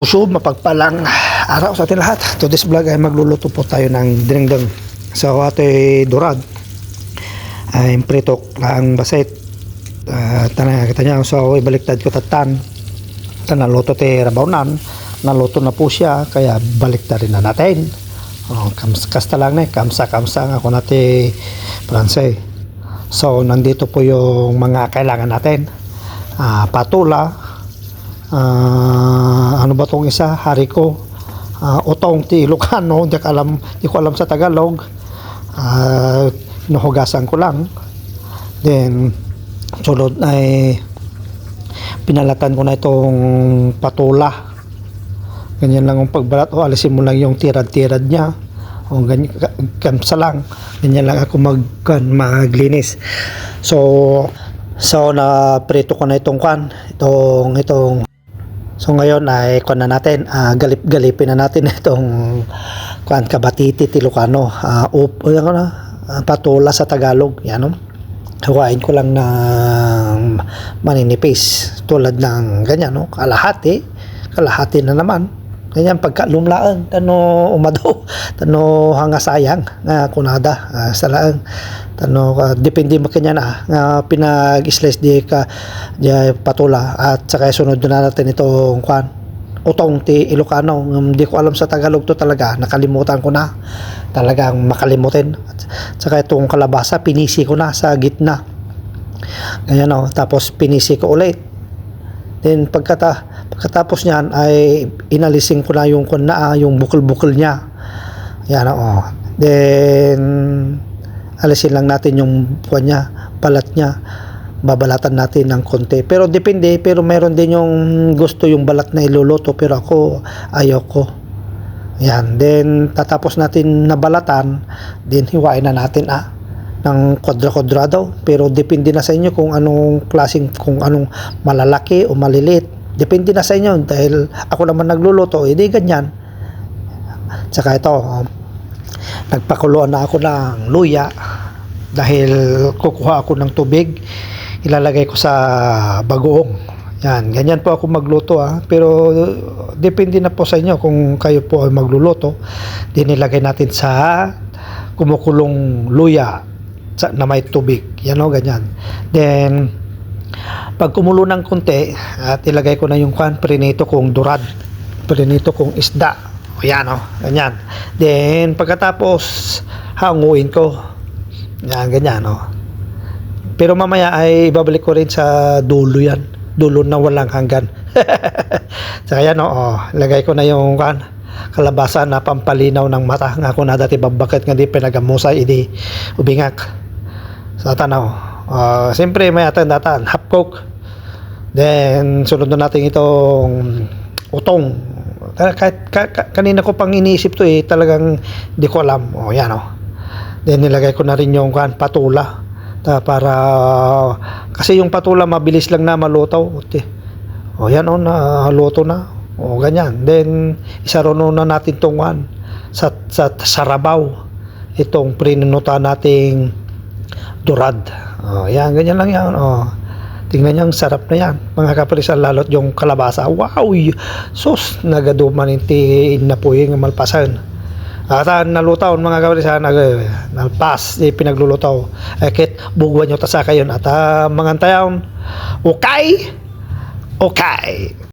So, mapagpalang araw sa ating lahat. To this vlog ay magluluto po tayo ng dinding. So, ato ay durad. Ay pritok ang baset. Uh, tanay kita niya. So, ibaliktad ko tatan. Tanaluto te rabawnan. Naluto na po siya. Kaya baliktad rin na natin. Oh, kams, kasta lang na eh. Kamsa-kamsa nga ako nati Fransay. So, nandito po yung mga kailangan natin. Ah, patula, Ah, ano ba tong isa? Hariko. Ah, utong ti Ilocano, hindi ko alam, hindi ko alam sa Tagalog. Ah, nahugasan ko lang. Then sunod ay pinalatan ko na itong patula. Ganyan lang ang pagbalat. O, alisin mo lang yung tirad-tirad niya. O, ganyan, ka- kamsa lang. Ganyan lang ako mag, kan, maglinis. So, so na prito ko na itong kwan. Itong, itong So ngayon ay kuan na natin, ah, galip-galipin na natin itong kuan kabatiti Tilocano, uh, up, ano na, ah, patula sa Tagalog, yan no. Hawain ko lang ng maninipis. Tulad ng ganyan no, kalahati, kalahati na naman. Ganyan pagka lumlaan, tano umado, tano hanga sayang nga kunada ah, sa laang. Tano ka depende mo kanya na nga pinag-slice di ka di patula. At saka sunod na natin itong kwan utong ti Ilocano. Hindi ko alam sa Tagalog to talaga nakalimutan ko na. Talagang makalimutin. At saka itong kalabasa pinisi ko na sa gitna. Ganyan o tapos pinisi ko ulit then pagkata pagkatapos niyan ay inalisin ko na yung kun na yung bukol-bukol niya. Yan o then alisin lang natin yung kuwan niya balat niya. Babalatan natin ng konti. Pero depende pero meron din yung gusto yung balat na iluluto pero ako ayoko. Yan then tatapos natin nabalatan then hiwain na natin ah ng kodra-kodra daw. Pero depende na sa inyo kung anong klaseng kung anong malalaki o maliliit. Depende na sa inyo dahil ako naman nagluluto edi ganyan. Tsaka ito um, nagpakuluan na ako ng luya dahil kukuha ako ng tubig ilalagay ko sa bagoong. Yan, ganyan po ako magluto ah. Pero depende na po sa inyo kung kayo po ay magluluto. Dinilagay natin sa kumukulong luya na may tubig. Yan o, ganyan. Then, pag kumulo ng konti, at ilagay ko na yung kwan, prinito kong durad. Prinito kong isda. O yan o, ganyan. Then, pagkatapos, hanguin ko. Yan, ganyan o. Pero mamaya ay ibabalik ko rin sa dulo yan. Dulo na walang hanggan. Saka yan o, oh, lagay ko na yung kan, kalabasa na pampalinaw ng mata. Nga ako na dati babakit nga di pinagamusay, idi ubingak. Sa tanaw. Uh, Siyempre may atandatan, half coke. Then, sunod na natin itong utong. Ka- Kahit ka, ka- kanina ko pang iniisip to eh, talagang di ko alam. O, yan o. Then, nilagay ko na rin yung kan, patula. Ta, para, kasi yung patula mabilis lang na malutaw. O, yan o, naluto na. O, ganyan. Then, isarono na natin itong kan, sa, sa sarabaw. Itong prinunuta nating durad. Oh, yan, ganyan lang yan. Oh. Tingnan niyo, ang sarap na yan. Mga kapalisan, lalot yung kalabasa. Wow! Sus! Nagaduman inti na po yung malpasan. At uh, nalutaw mga kapalisan, nag, nalpas, di pinaglulutaw. Eh, kit, bugwan nyo ta sa kayon. At uh, mga tayon, okay! Okay!